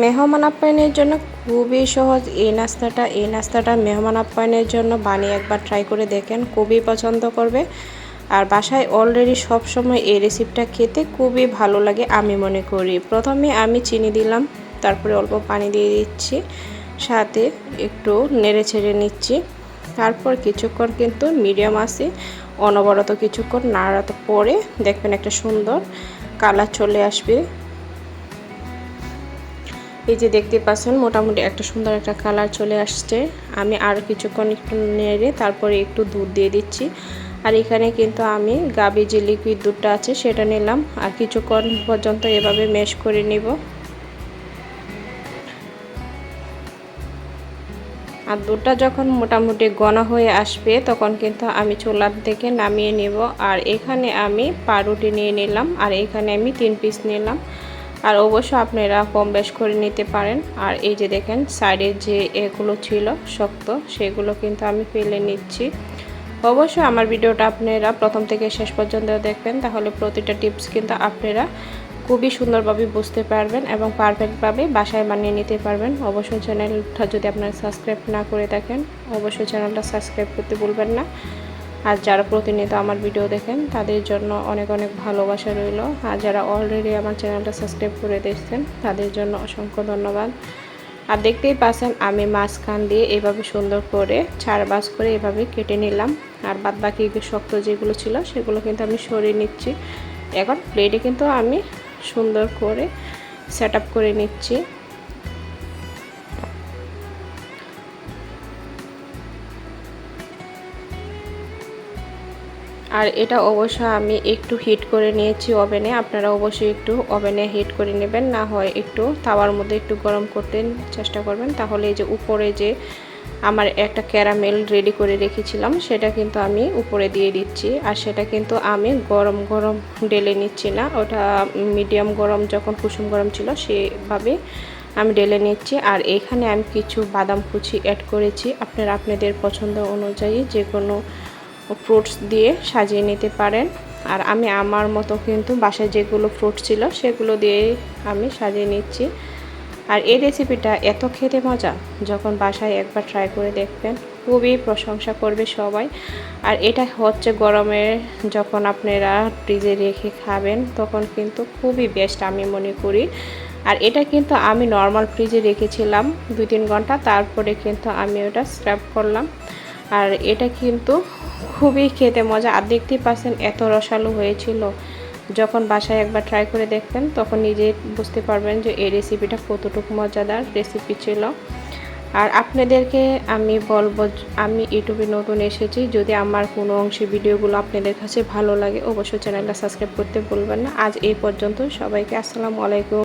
মেহমান আপ্যায়নের জন্য খুবই সহজ। এই নাস্তাটা এই নাস্তাটা মেহমান আপ্যায়নের জন্য বানিয়ে একবার ট্রাই করে দেখেন, খুবই পছন্দ করবে। আর বাসায় অলরেডি সব সময় এই রেসিপিটা খেতে খুবই ভালো লাগে আমি মনে করি। প্রথমে আমি চিনি দিলাম, তারপরে অল্প পানি দিয়ে দিচ্ছি, সাথে একটু নেড়ে ছেড়ে নিচ্ছি। তারপর কিছুক্ষণ কিন্তু মিডিয়াম আছে, অনবরত কিছুক্ষণ নাড়াতে পরে দেখবেন একটা সুন্দর কালার চলে আসবে। এই যে দেখতে পাচ্ছেন, মোটামুটি একটা সুন্দর একটা কালার চলে আসছে। আমি আর কিছুক্ষণ একটু নেড়ে তারপরে একটু দুধ দিয়ে দিচ্ছি। আর এখানে কিন্তু আমি গাবি যে লিকুইড দুধটা আছে সেটা নিলাম। আর কিছুক্ষণ পর্যন্ত এভাবে মেশ করে নিব। আর দুধটা যখন মোটামুটি ঘন হয়ে আসবে, তখন কিন্তু আমি চুলার থেকে নামিয়ে নেব। আর এখানে আমি পাউরুটি নিয়ে নিলাম। আর এখানে আমি তিন পিস নিলাম। আর অবশ্য আপনারা কম বেশ করে নিতে পারেন। আর এই যে দেখেন সাইডের যে এগুলো ছিল শক্ত, সেগুলো কিন্তু আমি ফেলে নিচ্ছি। অবশ্যই আমার ভিডিওটা আপনারা প্রথম থেকে শেষ পর্যন্ত দেখবেন, তাহলে প্রতিটা টিপস কিন্তু আপনারা খুবই সুন্দরভাবে বুঝতে পারবেন এবং পারফেক্টভাবে বাসায় বানিয়ে নিতে পারবেন। অবশ্যই চ্যানেলটা যদি আপনারা সাবস্ক্রাইব না করে থাকেন, অবশ্যই চ্যানেলটা সাবস্ক্রাইব করতে ভুলবেন না। আর যারা প্রতিনিয়ত আমার ভিডিও দেখেন, তাদের জন্য অনেক অনেক ভালোবাসা রইল। আর যারা অলরেডি আমার চ্যানেলটা সাবস্ক্রাইব করে দেখছেন তাদের জন্য অসংখ্য ধন্যবাদ। আর দেখতেই পাচ্ছেন, আমি মাঝখান দিয়ে এভাবে সুন্দর করে ছাড় বাস করে এভাবে কেটে নিলাম। আর বাদ বাকি শক্ত যেগুলো ছিল, সেগুলো কিন্তু আমি সরিয়ে নিচ্ছি। এখন প্লেটে কিন্তু আমি সুন্দর করে সেট করে নিচ্ছি। আর এটা অবশ্য আমি একটু হিট করে নিয়েছি ওভেনে আপনারা অবশ্যই একটু ওভেনে হিট করে নেবেন, না হয় একটু তাওয়ার মধ্যে একটু গরম করতে চেষ্টা করবেন। তাহলে এই যে উপরে যে আমার একটা ক্যারামেল রেডি করে রেখেছিলাম, সেটা কিন্তু আমি উপরে দিয়ে দিচ্ছি। আর সেটা কিন্তু আমি গরম গরম ডেলে নিচ্ছি না। ওটা মিডিয়াম গরম, যখন কুসুম গরম ছিল, সেভাবে আমি ডেলে নিচ্ছি। আর এখানে আমি কিছু বাদাম কুচি অ্যাড করেছি। আপনারা, আপনাদের পছন্দ অনুযায়ী যে কোনো ফ্রুটস দিয়ে সাজিয়ে নিতে পারেন। আর আমি আমার মতো কিন্তু বাসায় যেগুলো ফ্রুট ছিল, সেগুলো দিয়ে আমি সাজিয়ে নিচ্ছি। আর এই রেসিপিটা এত খেতে মজা, যখন বাসায় একবার ট্রাই করে দেখবেন, খুবই প্রশংসা করবে সবাই। আর এটা হচ্ছে গরমে যখন আপনারা ফ্রিজে রেখে খাবেন, তখন কিন্তু খুবই বেস্ট আমি মনে করি। আর এটা কিন্তু আমি নর্মাল ফ্রিজে রেখেছিলাম দুই তিন ঘণ্টা, তারপরে কিন্তু আমি ওটা স্ক্র্যাপ করলাম। আর এটা কিন্তু খুবই খেতে মজা। আর দেখতেই পাচ্ছেন এত রসালো হয়েছিল। যখন বাসায় একবার ট্রাই করে দেখবেন, তখন নিজে বুঝতে পারবেন যে এই রেসিপিটা কতটুকু মজাদার রেসিপি ছিল। আর আপনাদেরকে আমি বলব আমি ইউটিউবে নতুন এসেছি, যদি আমার কোনো অংশে ভিডিওগুলো আপনাদের কাছে ভালো লাগে, অবশ্যই চ্যানেলটা সাবস্ক্রাইব করতে ভুলবেন না। আজ এই পর্যন্ত, সবাইকে আসসালামু আলাইকুম।